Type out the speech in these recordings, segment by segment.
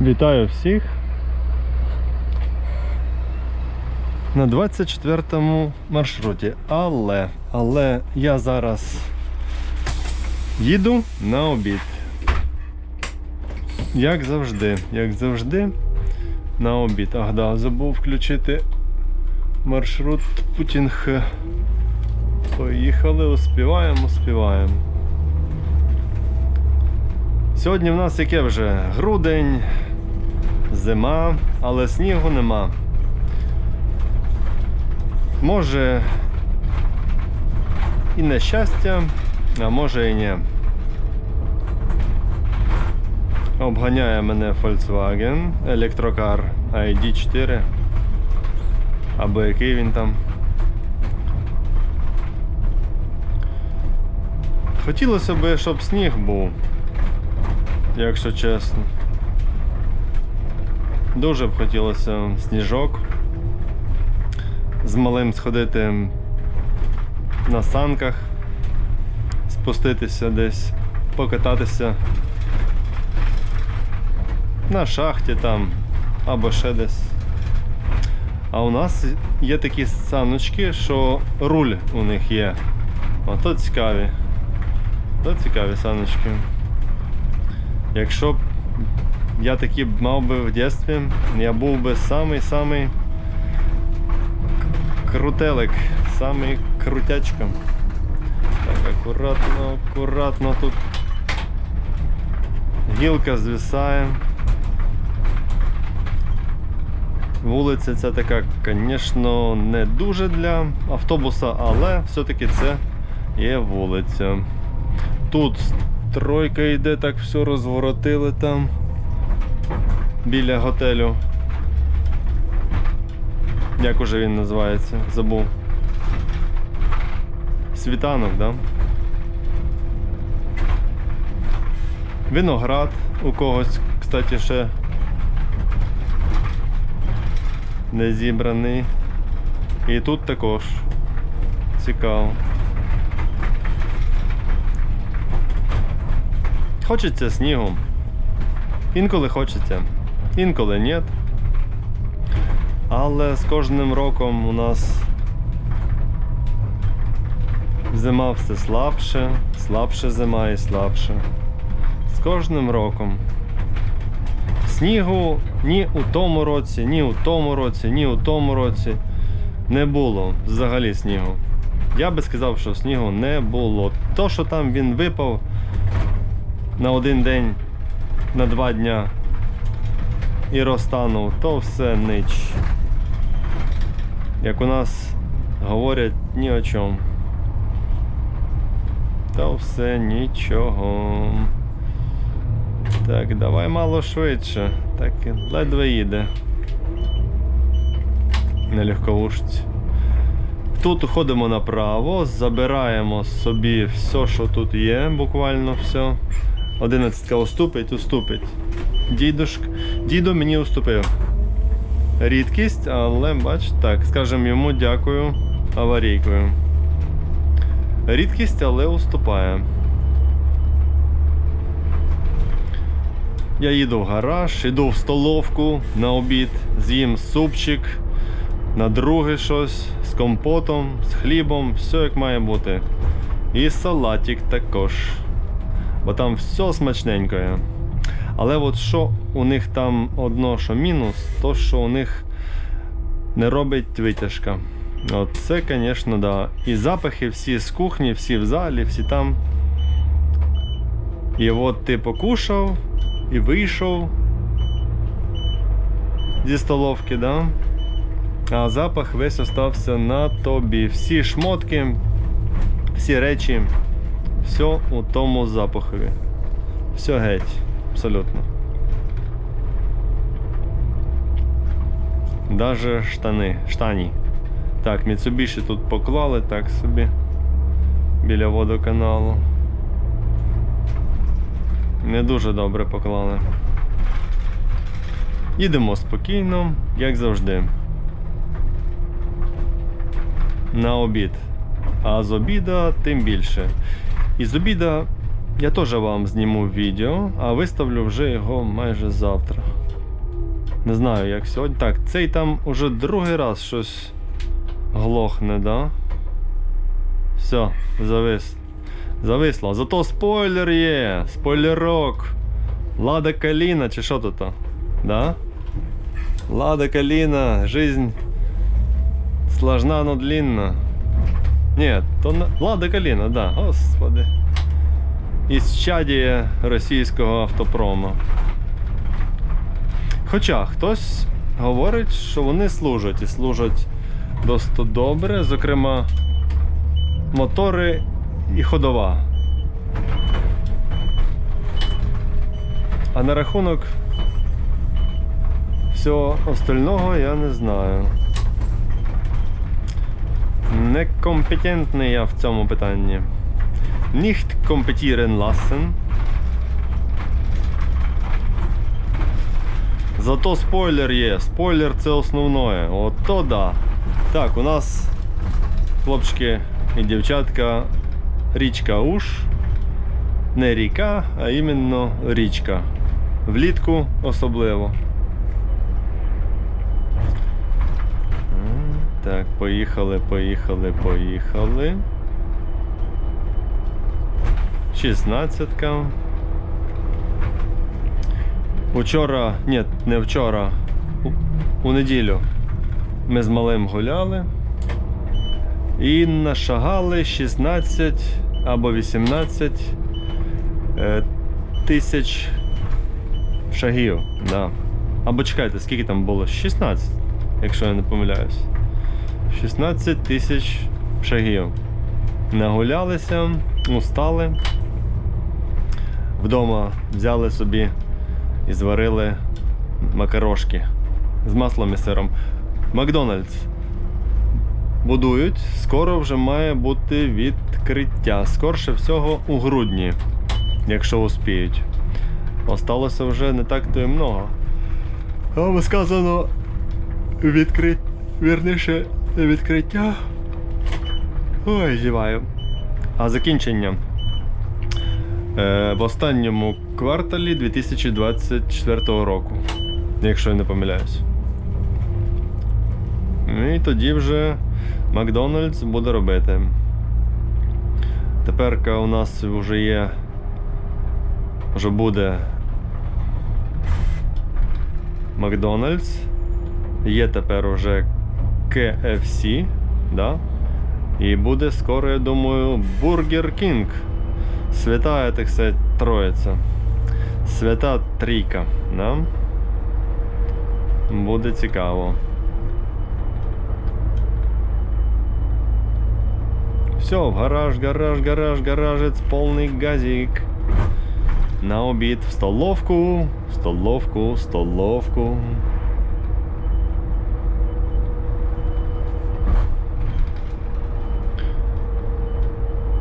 Вітаю всіх на 24-му маршруті. Але, але я зараз їду на обід. Як завжди, як завжди, на обід. Ах, да, забув включити маршрут Путінг. Поїхали, успіваємо, успіваємо. Сьогодні в нас яке вже грудень, зима, але снігу нема. Може і нещастя, а може і ні. Обганяє мене Volkswagen Electrocar ID4. Або який він там. Хотілося б, щоб сніг був якщо чесно. Дуже б хотілося сніжок. З малим сходити на санках, спуститися десь, покататися на шахті там або ще десь. А у нас є такі саночки, що руль у них є. Ото цікаві. То цікаві саночки. Якщо я такі б мав би в дитинстві, я був би самий-самий крутелик, самий крутячка. Так, акуратно, акуратно тут гілка звисає. Вулиця ця така, звісно, не дуже для автобуса, але все-таки це є вулиця. Тут Тройка йде, так все розворотили там біля готелю. Як уже він називається? Забув. Світанок, да? Виноград у когось, кстати, ще не зібраний. І тут також. Цікаво. Хочеться снігу. Інколи хочеться, інколи ні. Але з кожним роком у нас зима все слабше, слабше зима і слабше. З кожним роком. Снігу ні у тому році, ні у тому році, ні у тому році не було взагалі снігу. Я би сказав, що снігу не було. То, що там він випав на один день, на два дня і розтанув, то все нич. Як у нас говорять ні о чому. То все нічого. Так, давай мало швидше. Так, ледве їде. На легковушці. Тут ходимо направо, забираємо собі все, що тут є, буквально все. Одинадцятка уступить, уступить. Дідуш... Дідо мені уступив. Рідкість, але бач, так, скажемо йому дякую аварійкою. Рідкість, але уступає. Я їду в гараж, іду в столовку на обід, з'їм супчик, на друге щось з компотом, з хлібом, все як має бути. І салатик також бо там все смачненько. Але от що у них там одно, що мінус, то що у них не робить витяжка. От це, звісно, да. І запахи всі з кухні, всі в залі, всі там. І от ти покушав і вийшов зі столовки, да? а запах весь остався на тобі. Всі шмотки, всі речі. Все у тому запахові. Все геть, абсолютно. Даже штани. Штані. Так, Mitsubishi тут поклали так собі. Біля водоканалу. Не дуже добре поклали. Їдемо спокійно, як завжди. На обід. А з обіда тим більше. І з обіда Я теж вам зніму відео, а виставлю вже його майже завтра. Не знаю, як сьогодні. Так, цей там уже другий раз щось глохне, да? Все, завис. Зависло. Зато спойлер є. Спойлерок. Лада Каліна, чи що тут? Да? Лада Каліна, жизнь сложна, но длинна. Ні, то на... Лада Каліна, да, господи. Із чадія російського автопрома. Хоча хтось говорить, що вони служать і служать досить добре, зокрема, мотори і ходова. А на рахунок всього остального я не знаю. Некомпетентний я в цьому питанні. Nicht kompetieren lassen. Зато спойлер є. Спойлер це основне. От то да. Так, у нас, хлопчики і дівчатка, річка Уш. Не ріка, а іменно річка. Влітку особливо. Так, поїхали, поїхали, поїхали. Шістнадцятка. Учора, ні, не вчора. У, у неділю ми з малим гуляли і нашагали 16 або 18 е, тисяч шагів. Да. Або чекайте, скільки там було? 16, якщо я не помиляюсь. 16 тисяч шагів. Нагулялися, устали. Вдома взяли собі і зварили макарошки з маслом і сиром. Макдональдс будують, скоро вже має бути відкриття. Скорше всього у грудні, якщо успіють. Осталося вже не так то і много. А сказано відкри... вірніше відкриття. Ой, зіваю. А закінчення е, в останньому кварталі 2024 року, якщо я не помиляюсь. І тоді вже Макдональдс буде робити. Тепер у нас вже є. Вже буде Макдональдс. Є тепер уже KFC, да? І буде скоро, я думаю, Бургер Кінг. Свята, так сказать, троїця. Свята трійка, да? Буде цікаво. Все, гараж, гараж, гараж, гаражець, повний газик. На обід в столовку, в столовку, в столовку.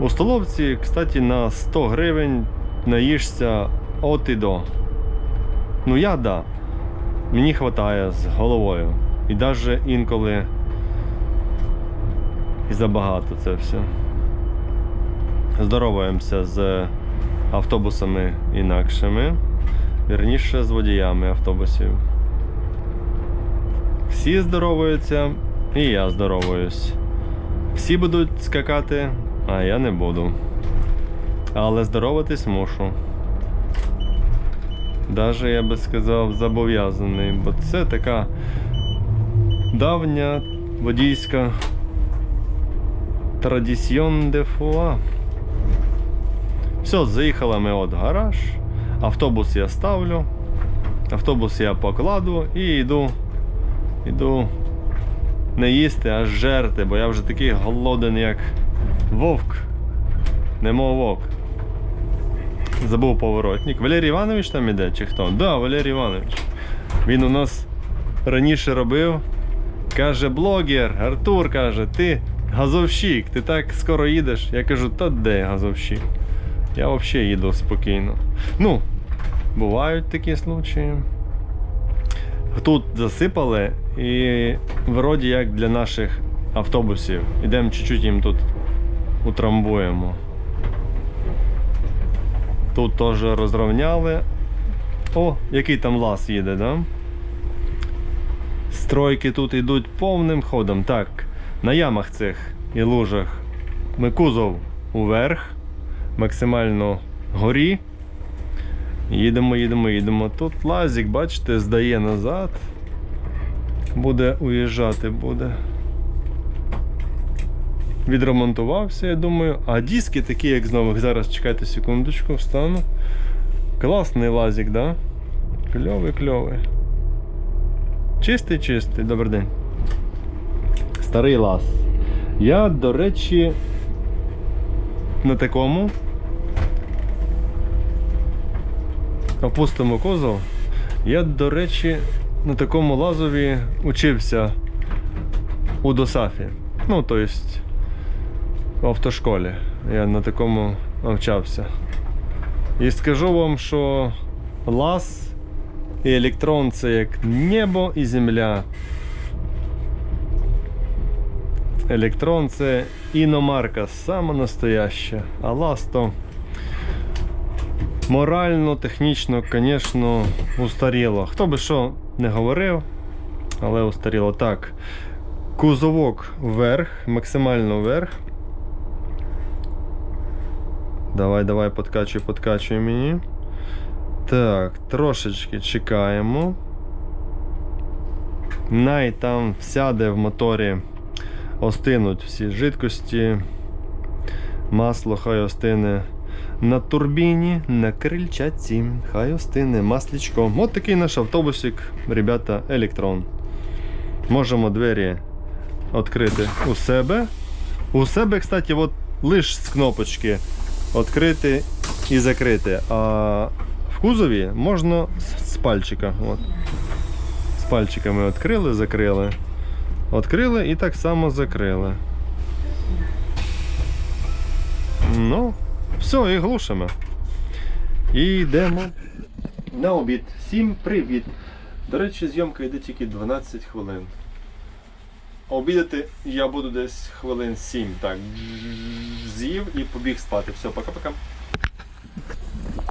У столовці, кстати, на 100 гривень наїшся от і до. Ну я да. Мені вистачає з головою. І навіть інколи і забагато це все. Здороваємося з автобусами інакшими. Вірніше з водіями автобусів. Всі здоровуються, і я здоровуюсь. Всі будуть скакати, а я не буду. Але здороватись мушу. Даже я би сказав зобов'язаний, бо це така давня водійська традиціон де фуа. Все, заїхали ми от гараж. Автобус я ставлю. Автобус я покладу і йду. Йду не їсти, а жерти, бо я вже такий голоден, як вовк. Немо вовк. Забув поворотник. Валерій Іванович там іде, чи хто? Да, Валерій Іванович. Він у нас раніше робив. Каже, блогер, Артур каже, ти газовщик, ти так скоро їдеш. Я кажу, та де газовщик? Я взагалі їду спокійно. Ну, бувають такі случаї. Тут засипали і вроді як для наших автобусів. Ідемо чуть-чуть їм тут утрамбуємо. Тут теж розрівняли. О, який там лаз їде, да? Стройки тут йдуть повним ходом. Так, на ямах цих і лужах ми кузов уверх, максимально горі. Їдемо, їдемо, їдемо. Тут лазик, бачите, здає назад. Буде уїжджати, буде. Відремонтувався, я думаю. А диски такі, як з нових. Зараз чекайте секундочку, встану. Класний лазик, да? Кльовий, кльовий. Чистий, чистий, добрий день. Старий лаз. Я, до речі, на такому. Опустимо козов. Я, до речі, на такому лазові учився у Досафі. Ну, тобто в автошколі. Я на такому навчався. І скажу вам, що лаз і електрон це як небо і земля. Електрон це іномарка, сама настояща, а лаз то морально, технічно, звісно, устаріло. Хто би що не говорив, але устаріло. Так. Кузовок вверх, максимально вверх. Давай, давай, подкачуй, подкачуй мені. Так, трошечки чекаємо. Най там сяде в моторі, остинуть всі жидкості. Масло хай остине на турбіні, на крильчатці. Хай остине маслічко. От такий наш автобусик, ребята, електрон. Можемо двері відкрити у себе. У себе, кстати, от лише з кнопочки відкрити і закрити. А в кузові можна з, пальчика. От. З пальчиками відкрили, закрили. Відкрили і так само закрили. Ну, все, і глушимо. І йдемо на обід. Всім привіт! До речі, зйомка йде тільки 12 хвилин. Обідати я буду десь хвилин 7. Так, з'їв і побіг спати. Все, пока-пока.